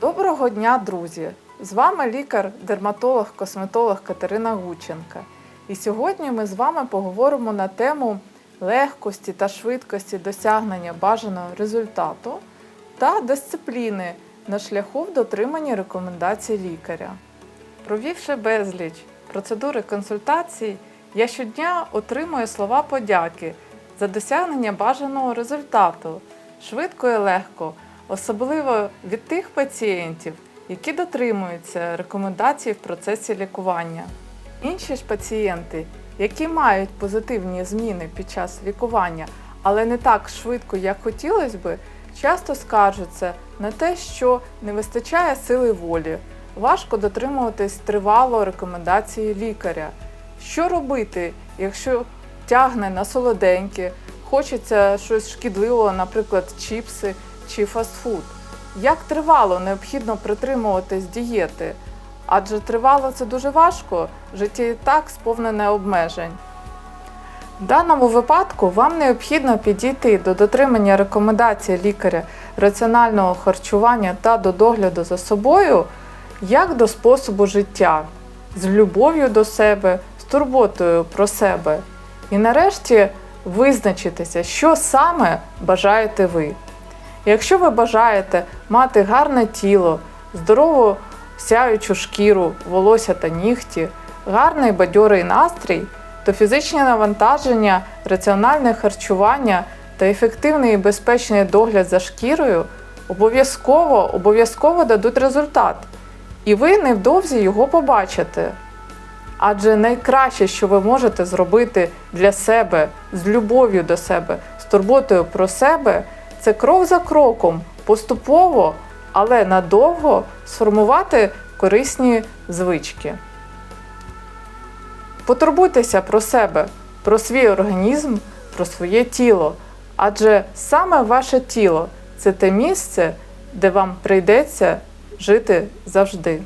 Доброго дня, друзі! З вами лікар-дерматолог, косметолог Катерина Гученка. І сьогодні ми з вами поговоримо на тему легкості та швидкості досягнення бажаного результату та дисципліни на шляху в дотриманні рекомендацій лікаря. Провівши безліч процедури консультацій, я щодня отримую слова подяки за досягнення бажаного результату швидко і легко, особливо від тих пацієнтів, які дотримуються рекомендацій в процесі лікування. Інші ж пацієнти, які мають позитивні зміни під час лікування, але не так швидко, як хотілося би, часто скаржаться на те, що не вистачає сили волі, важко дотримуватись тривало рекомендації лікаря. Що робити, якщо тягне на солоденьке, хочеться щось шкідливого, наприклад, чіпси чи фастфуд? Як тривало необхідно притримуватись дієти? Адже тривало це дуже важко, життя і так сповнене обмежень. В даному випадку вам необхідно підійти до дотримання рекомендацій лікаря раціонального харчування та до догляду за собою як до способу життя, з любов'ю до себе, з турботою про себе. І нарешті визначитися, що саме бажаєте ви. Якщо ви бажаєте мати гарне тіло, здорову сяючу шкіру, волосся та нігті, гарний бадьорий настрій, то фізичні навантаження, раціональне харчування та ефективний і безпечний догляд за шкірою обов'язково обов'язково дадуть результат, і ви невдовзі його побачите. Адже найкраще, що ви можете зробити для себе з любов'ю до себе, з турботою про себе, це крок за кроком, поступово, але надовго сформувати корисні звички. Потурбуйтеся про себе, про свій організм, про своє тіло, адже саме ваше тіло це те місце, де вам прийдеться жити завжди.